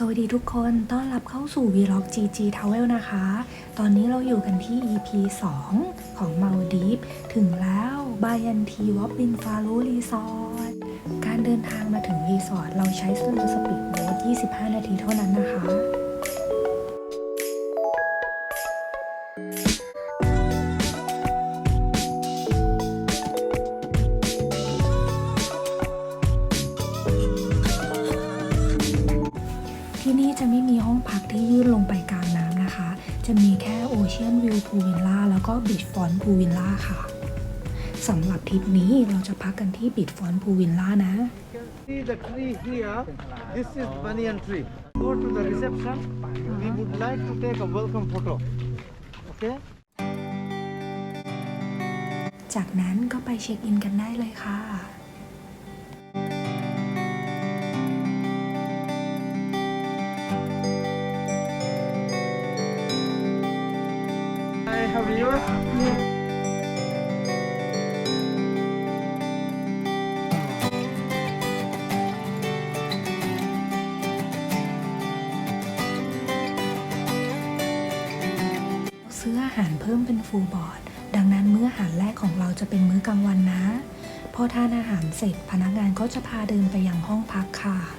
สวัสดีทุกคน ต้อนรับเข้าสู่ Vlog GG Travel นะคะ ตอนนี้เราอยู่กันที่ EP 2 ของ m a l d i v ถึงแล้วบายันทีวอปบินฟารูรีสอร์ท การเดินทางมาถึงรีสอร์ทเราใช้เรือสปีดโบ๊ท25 นาทีเท่านั้นนะคะ จะไม่มีห้องพักที่ยื่นลงไปกลางน้ำนะคะ จะมีแค่ Ocean View Pool Villa แล้วก็ Beach Front Pool Villa ค่ะสำหรับทริปนี้เราจะพักกันที่ Beach Front Pool Villa นะ See the tree here. This is banyan tree. Go to the reception. We would like to take a welcome photo. Okay? จากนั้นก็ไปเช็คอินกันได้เลยค่ะ Hi, how are you? Hi ซื้ออาหารเพิ่มเป็นฟูลบอร์ด ดังนั้นมื้ออาหารแรกของเราจะเป็นมื้อกลางวันนะ พอทานอาหารเสร็จพนักงานก็จะพาเดินไปยังห้องพักค่ะ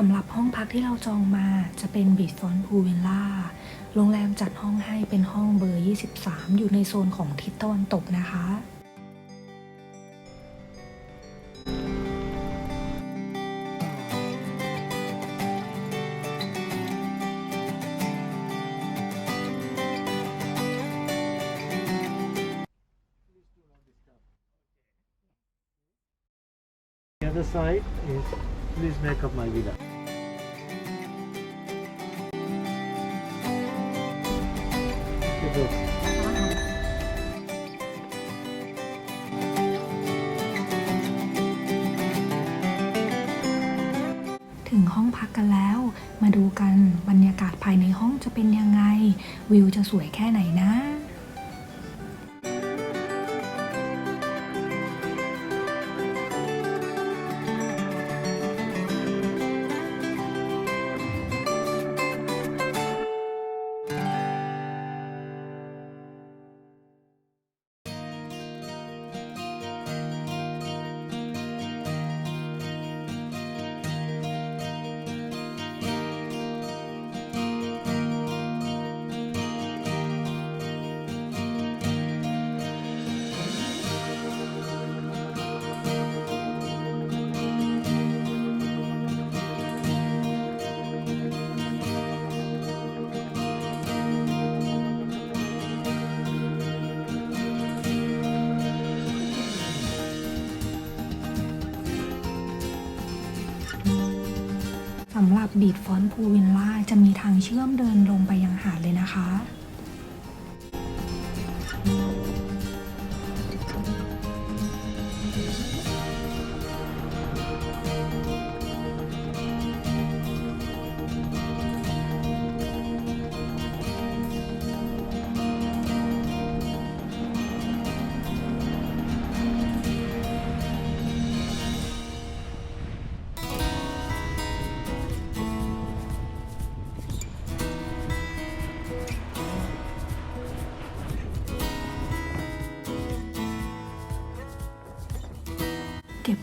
สำหรับห้องพักที่เราจองมาจะเป็นบีชฟอนพูวิลล่าโรงแรมจัดห้องให้เป็นห้องเบอร์ 23 อยู่ในโซนของทิศตะวันตกนะคะ The other side is please make up my villa. Okay, go. ถึงห้องพักกันแล้ว มาดูกันบรรยากาศภายในห้องจะเป็นยังไง วิวจะสวยแค่ไหนนะ บีดฟอนพูวิลล่าจะมีทางเชื่อมเดินลงไปยังหาดเลยนะคะ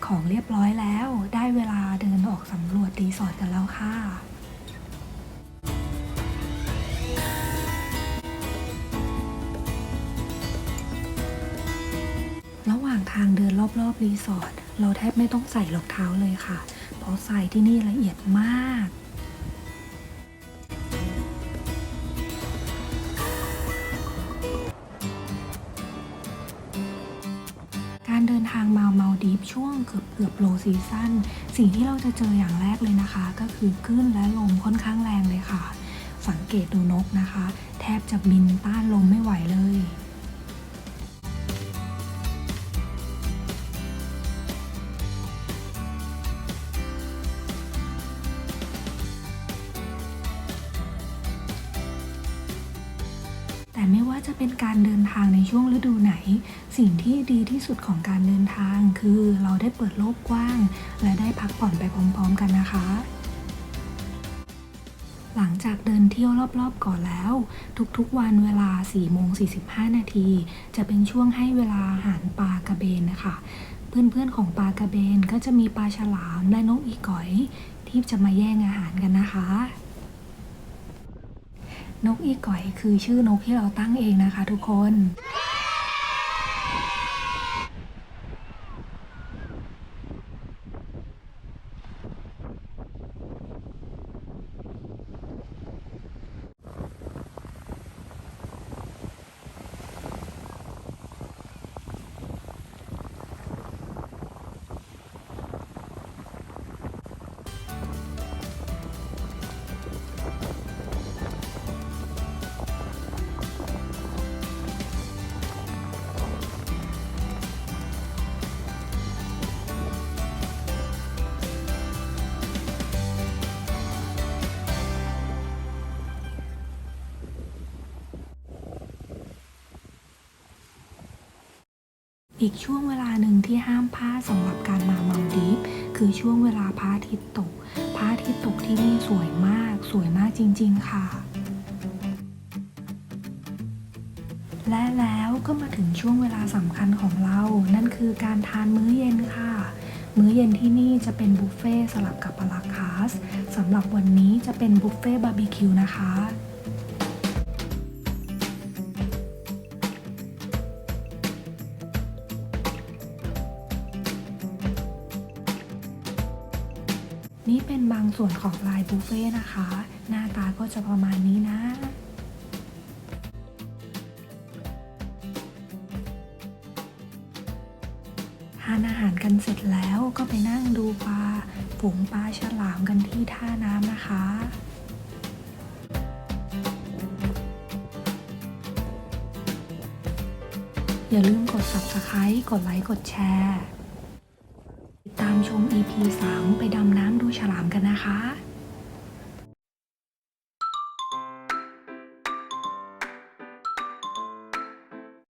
ของเรียบร้อยแล้ว ได้เวลาเดินออกสำรวจรีสอร์ทกันแล้วค่ะระหว่างทางเดินรอบๆรีสอร์ทเราแทบไม่ต้องใส่รองเท้าเลยค่ะ เพราะทรายที่นี่ละเอียดมาก ช่วงเกือบเกือบโลซีซั่นสิ่งที่เราจะเจออย่างแรกเลยนะคะ ก็คือคลื่นและลมค่อนข้างแรงเลยค่ะ สังเกตดูนกนะคะ แทบจะบินต้านลมไม่ไหวเลย แต่ไม่ว่าจะเป็นการเดินทางในช่วงฤดูไหน สิ่งที่ดีที่สุดของการเดินทางคือเราได้เปิดโลกกว้าง และได้พักผ่อนไปพร้อมๆกันนะคะ หลังจากเดินเที่ยวรอบๆก่อนแล้ว ทุกๆวันเวลา4โมง45 นาที จะเป็นช่วงให้เวลาอาหารปลากระเบนนะคะ เพื่อนๆของปลากระเบนก็จะมีปลาฉลามและนกอีกอย ที่จะมาแย่งอาหารกันนะคะ นกอีก่อยคือชื่อนกที่เราตั้งเองนะคะทุกคน อีกช่วงเวลาหนึ่งที่ห้ามพลาดสำหรับการมามาดีฟคือช่วงเวลาพระอาทิตย์ตกพระอาทิตย์ตกที่นี่สวยมาก สวยมากจริง ๆ ค่ะ และแล้วก็มาถึงช่วงเวลาสำคัญของเรา นั่นคือการทานมื้อเย็นค่ะ มื้อเย็นที่นี่จะเป็นบุฟเฟ่ต์สลับกับปลาคาสสำหรับวันนี้จะเป็นบุฟเฟ่ต์บาร์บีคิวนะคะ นี่เป็นบางส่วนของลายบุฟเฟ่นะคะ หน้าตาก็จะประมาณนี้นะทานอาหารกันเสร็จแล้วก็ไปนั่งดูปลาฝูงปลาฉลามกันที่ท่าน้ำนะคะอย่าลืมกด subscribe กดไลค์ กดแชร์ ตามชม EP 3 ไปดำน้ำดูฉลามกันนะคะ